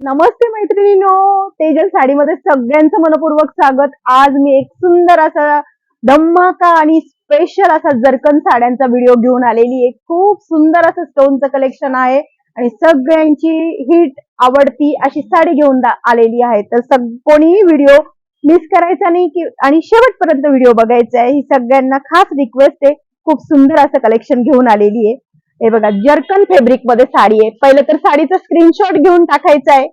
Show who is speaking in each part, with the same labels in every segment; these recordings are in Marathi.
Speaker 1: नमस्ते मैत्रिणीनो तेजल साडीमध्ये सगळ्यांचं मनपूर्वक स्वागत. आज मी एक सुंदर असा धम्माका आणि स्पेशल असा जरकन साड्यांचा व्हिडिओ घेऊन आलेली आहे. खूप सुंदर असं स्टोनचं कलेक्शन आहे आणि सगळ्यांची हिट आवडती अशी साडी घेऊन आलेली आहे. तर सग कोणीही व्हिडिओ मिस करायचा नाही की आणि शेवटपर्यंत व्हिडिओ बघायचा आहे. ही सगळ्यांना खास रिक्वेस्ट आहे. खूप सुंदर असं कलेक्शन घेऊन आलेली आहे. हे बघा जर्कन फेब्रिकमध्ये साडी आहे. पहिलं तर साडीचा स्क्रीनशॉट घेऊन टाकायचा आहे.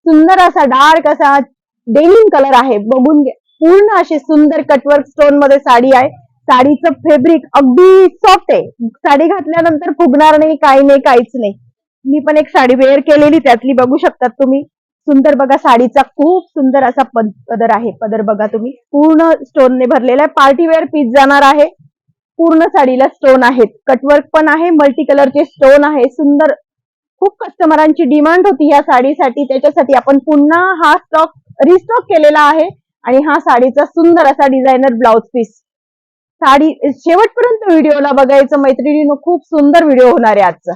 Speaker 1: सुंदर असा डार्क असा डेनिम कलर आहे. बघून घ्या. पूर्ण अशी सुंदर कटवर्क स्टोनमध्ये साडी आहे. साडीचं फेब्रिक अगदी सॉफ्ट आहे. साडी घातल्यानंतर फुगणार नाही काही नाही काहीच नाही. मी पण एक साडी वेअर केलेली त्यातली बघू शकतात तुम्ही. सुंदर बघा साडीचा खूप सुंदर असा पद- पदर आहे. पदर बघा तुम्ही. पूर्ण स्टोनने भरलेला आहे. पार्टी वेअर पीस जाणार आहे. पूर्ण साडीला स्टोन आहेत. कटवर्क पण आहे मल्टी कलरचे स्टोन आहे. सुंदर खूप कस्टमरांची डिमांड होती या साडीसाठी. त्याच्यासाठी आपण पुन्हा हा स्टॉक रिस्टॉक केलेला आहे. आणि हा साडीचा सुंदर असा डिझायनर ब्लाउज पीस साडी शेवटपर्यंत व्हिडिओला बघायचं मैत्रिणीनं खूप सुंदर व्हिडिओ होणार आहे आजचा.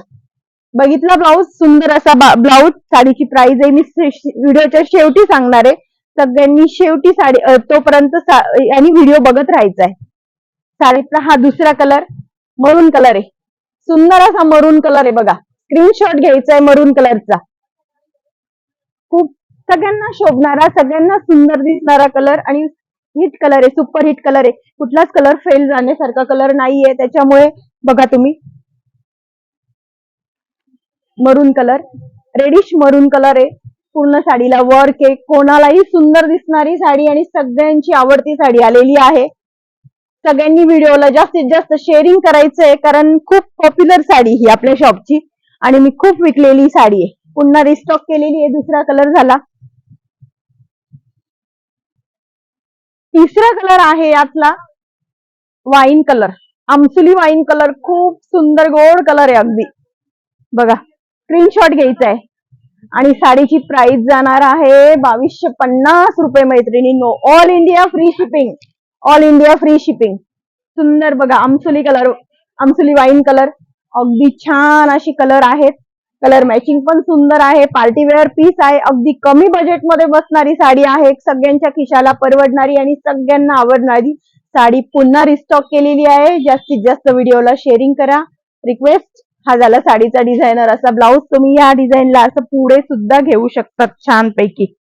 Speaker 1: बघितला ब्लाऊज सुंदर असा ब्लाऊज साडीची प्राइस आहे. मी व्हिडिओच्या शेवटी सांगणार आहे. सगळ्यांनी शेवटी साडी तोपर्यंत सा- आणि व्हिडिओ बघत राहायचा आहे. साडीचा हा दुसरा कलर मरून कलर आहे. सुंदर असा मरून कलर आहे बघा. स्क्रीनशॉट घ्यायचा आहे मरून कलरचा खूप सगळ्यांना शोभणारा सगळ्यांना सुंदर दिसणारा कलर आणि हिट कलर आहे सुपर हिट कलर आहे. कुठलाच कलर फेल जाण्यासारखा कलर नाहीये. त्याच्यामुळे बघा तुम्ही. मरून कलर रेडिश मरून कलर आहे. पूर्ण साडीला वर्क आहे. कोणालाही सुंदर दिसणारी साडी आणि सगळ्यांची आवडती साडी आलेली आहे. सगळ्यांनी व्हिडिओला जास्तीत जास्त शेअरिंग करायचंय कारण खूप पॉप्युलर साडी ही आपल्या शॉपची आणि मी खूप विकलेली साडी आहे. पुन्हा रिस्टॉक केलेली आहे. दुसरा कलर झाला. तिसरा कलर आहे यातला वाईन कलर आमसुली वाईन कलर खूप सुंदर गोड कलर आहे अगदी. बघा स्क्रीनशॉट घ्यायचा आहे आणि साडीची प्राइस जाणार आहे बावीसशे पन्नास रुपये मैत्रिणी no all India free shipping all India free shipping सुंदर बघा आमसुली कलर आमसुली वाईन कलर अगदी छान अशी कलर आहेत. कलर मॅचिंग पण सुंदर आहे. पार्टीवेअर पीस आहे. अगदी कमी बजेटमध्ये बसणारी साडी आहे. सगळ्यांच्या खिशाला परवडणारी आणि सगळ्यांना आवडणारी साडी पुन्हा रिस्टॉक केलेली आहे. जास्तीत जास्त व्हिडिओला शेअरिंग करा. रिक्वेस्ट हा झाला साडीचा डिझायनर असा ब्लाऊज तुम्ही या डिझाईनला असं पुढे सुद्धा घेऊ शकतात छान पैकी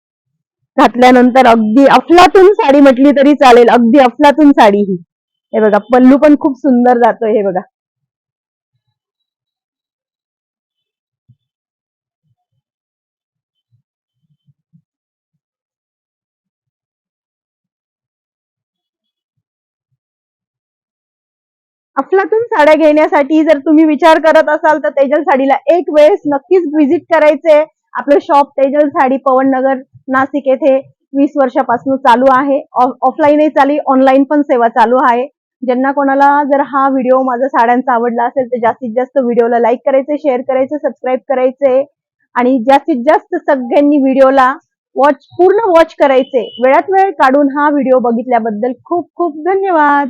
Speaker 1: घातल्यानंतर अगदी अफलातून साडी म्हटली तरी चालेल अगदी अफलातून साडी ही. हे बघा पल्लू पण खूप सुंदर जातोय हे बघा. अफलातून साड्या घेण्यासाठी जर तुम्ही विचार करत असाल तर तेजल साडीला एक वेळेस नक्कीच व्हिजिट करायचंय. आपलं शॉप तेजल साडी पवननगर नाशिक येथे वीस वर्षापासून चालू आहे. ऑफलाईनही चालू ऑनलाईन पण सेवा चालू आहे. ज्यांना कोणाला जर हा व्हिडिओ माझा साड्यांचा आवडला असेल तर जास्तीत जास्त व्हिडिओला लाईक करायचे शेअर करायचे सबस्क्राईब करायचे. आणि जास्तीत जास्त सगळ्यांनी व्हिडिओला वॉच पूर्ण वॉच करायचे. वेळात वेळ काढून हा व्हिडिओ बघितल्याबद्दल खूप खूप धन्यवाद.